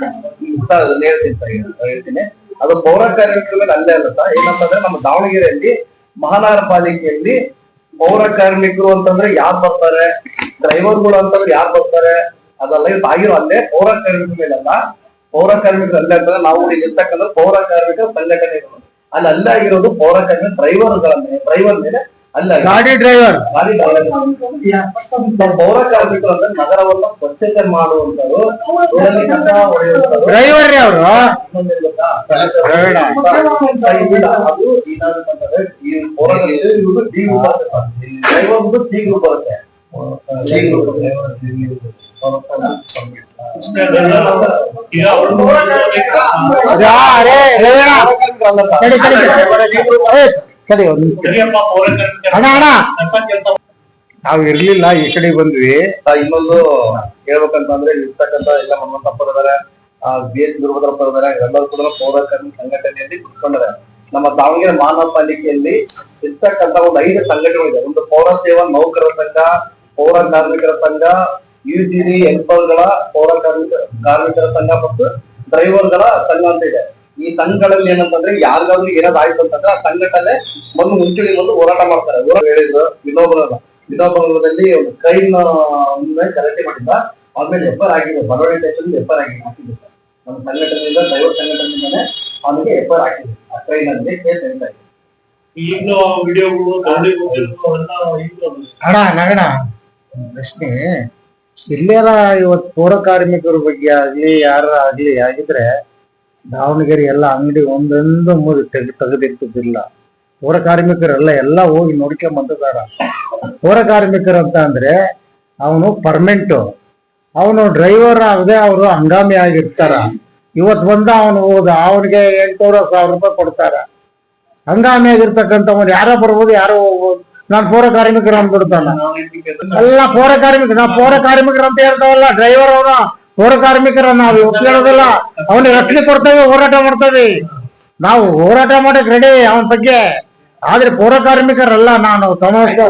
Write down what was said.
ಹೇಳ್ತೀನಿ ಹೇಳ್ತೀನಿ. ಅದು ಪೌರ ಕಾರ್ಮಿಕರ ಮೇಲೆ ಅಲ್ಲೇ ಅಲ್ಲ ಸರ್ ಏನಂತಂದ್ರೆ ನಮ್ಮ ದಾವಣಗೆರೆಯಲ್ಲಿ, ಮಹಾನಗರ ಪಾಲಿಕೆಯಲ್ಲಿ ಪೌರ ಕಾರ್ಮಿಕರು ಅಂತಂದ್ರೆ ಯಾರು ಬರ್ತಾರೆ? ಡ್ರೈವರ್ಗಳು ಅಂತಂದ್ರೆ ಯಾರು ಬರ್ತಾರೆ? ಅದೆಲ್ಲ ಆಗಿರೋ ಅಲ್ಲೇ ಪೌರ ಕಾರ್ಮಿಕರ ಅಲ್ಲ ಪೌರ ಕಾರ್ಮಿಕರು ಅಲ್ಲೇ ಅಂತಂದ್ರೆ ನಾವು ಇಲ್ಲಿ ಇರ್ತಕ್ಕಂಥ ಪೌರ ಕಾರ್ಮಿಕ ಸಂಘಟನೆಗಳು. ಅಲ್ಲಿ ಅಲ್ಲೇ ಆಗಿರೋದು ಪೌರ ಕಾರ್ಮಿಕ ಡ್ರೈವರ್ಗಳ ಮೇಲೆ ಡ್ರೈವರ್ ಮೇಲೆ ಅಲ್ಲ ಗಾಡಿ ಡ್ರೈವರ್ ಗಾಡಿ ಅಂದ್ರೆ ನಗರವನ್ನ ಸ್ವಚ್ಛತೆ ಮಾಡುವಂತರು ಡ್ರೈವರ್ ಅವರು. ಅದು ಈ ಇವ್ರು ಡಿ ಗ್ರೂಪ್ ಬರುತ್ತೆ ಡ್ರೈವರ್ ಬಂದು ಡಿ ಗ್ರೂಪ್ ಬರುತ್ತೆ. D group driver D group. ಈಗ ಯಾ, ಕಾರ್ಮಿಕರ ಅಣ್ಣ, ಅಣ್ಣ. ನಾವ್ ಇರ್ಲಿಲ್ಲ ಈ ಕಡೆ ಬಂದ್ವಿ. ಆ, ಇನ್ನೊಂದು ಹೇಳ್ಬೇಕಂತಂದ್ರೆ ಅಂದ್ರೆ ಇರ್ತಕ್ಕಂತ ಎಲ್ಲ ಹನುಮಂತಪ್ಪರ್ ಇದಾರೆ ಬಿ ಎಸ್ ಗುರುಭದ್ರಪ್ಪ ಇದಾರೆ ಎಲ್ಲರೂ ಕೂಡ ಪೌರ ಸಂಘಟನೆಯಲ್ಲಿ ಕುತ್ಕೊಂಡಿದ್ದಾರೆ ನಮ್ಮ ದಾವಣಗೆರೆ ಮಾನವ ಪಾಲಿಕೆಯಲ್ಲಿ ಇರ್ತಕ್ಕಂತ ಒಂದು ಐದು ಸಂಘಟನೆಗಳಿದೆ. ಒಂದು ಪೌರ ಸೇವಾ ನೌಕರರ ಸಂಘ ಪೌರ ಕಾರ್ಮಿಕರ ಸಂಘ ಯುಜಿಡಿ ಹೆಲ್ಪರ್ಗಳ ಪೌರ ಕಾರ್ಮಿಕ ಕಾರ್ಮಿಕರ ಸಂಘ ಮತ್ತು ಡ್ರೈವರ್ಗಳ ಸಂಘ ಅಂತ ಇದೆ. ಈ ಸಂಘಗಳಲ್ಲಿ ಏನಂತಂದ್ರೆ ಯಾರಿಗಾದ್ರೂ ಏನಾದ್ರು ಆಯ್ತು ಅಂತಂದ್ರೆ ಆ ಸಂಘಟನೆ ಬಂದು ಮುಂಚೂಣಿ ಬಂದು ಹೋರಾಟ ಮಾಡ್ತಾರೆ. ಹೋರಾಟ ಹೇಳಿದ್ರು. ವಿನೋಬರಲ್ಲ ವಿನೋಬದಲ್ಲಿ ಒಂದು ಕ್ರೈಮ್ ಕರೆಕ್ಟ್ ಮಾಡಿದ್ದ. ಆಮೇಲೆ ಎಫರ್ ಆಗಿದೆ ಬರೋಡಿ ಸ್ಟೇಷನ್ ಎಫರ್ ಆಗಿದೆ ಹಾಕಿದೆ ಸರ್. ನಮ್ಮ ಸಂಘಟನೆಯಿಂದ ಡ್ರೈವರ್ ಸಂಘಟನೆಯಿಂದನೇ ಅವನಿಗೆ ಎಫರ್ ಹಾಕಿದೆ ಆ ಟ್ರೈನ್ ಅಲ್ಲಿ ಕೇಸ್ ನಡೀತಾ ಇದೆ ಈಗಲೂ ವಿಡಿಯೋಗಳು ಅಣ್ಣ ನಗಣ ಪ್ರಶ್ನೆ ಇಲ್ಲೇರ ಇವತ್ ಪೌರ ಕಾರ್ಮಿಕರ ಬಗ್ಗೆ ಆಗ್ಲಿ ಯಾರ ಆಗ್ಲಿ ಆಗಿದ್ರೆ ದಾವಣಗೆರೆ ಎಲ್ಲ ಅಂಗಡಿ ಒಂದೊಂದು ಮೂರು ತೆಗೆದು ತೆಗೆದಿಟ್ಟಿದ್ದಿಲ್ಲ. ಪೌರ ಕಾರ್ಮಿಕರೆಲ್ಲ ಎಲ್ಲ ಹೋಗಿ ನೋಡ್ಕೊಂಡ್ ಬೇಡ ಪೌರ ಕಾರ್ಮಿಕರು ಅಂತ ಅಂದ್ರೆ ಅವನು ಪರ್ಮೆಂಟ್. ಅವನು ಡ್ರೈವರ್ ಆಗದೆ ಅವರು ಹಂಗಾಮಿ ಆಗಿರ್ತಾರ. ಇವತ್ ಬಂದ ಅವನು ಹೋದ, ಅವನಿಗೆ ಎಂಟುನೂರ ಸಾವಿರ ರೂಪಾಯಿ ಕೊಡ್ತಾರ. ಹಂಗಾಮಿ ಆಗಿರ್ತಕ್ಕಂಥವ್ನು ಯಾರೋ ಬರ್ಬೋದು, ಯಾರೋ ಹೋಗ್ಬೋದು. ನಾನು ಪೌರ ಕಾರ್ಮಿಕರು ಅಂದ್ಬಿಡ್ತಾನ. ಎಲ್ಲ ಪೌರ ಕಾರ್ಮಿಕ ನಾ ಪೌರ ಕಾರ್ಮಿಕರು ಅಂತ ಹೇಳ್ತಾವಲ್ಲ ಡ್ರೈವರ್ ಅವನು. ಪೌರ ಕಾರ್ಮಿಕರ ನಾವು ಇವತ್ತು ಅವನಿಗೆ ರಕ್ಷಣೆ ಕೊಡ್ತೇವೆ ಹೋರಾಟ ಮಾಡ್ತೇವೆ ನಾವು ಹೋರಾಟ ಮಾಡಕ್ ರೆಡಿ ಅವನ ಬಗ್ಗೆ. ಆದ್ರೆ ಪೌರ ಕಾರ್ಮಿಕರಲ್ಲ ನಾನು ಕನ್ನಡ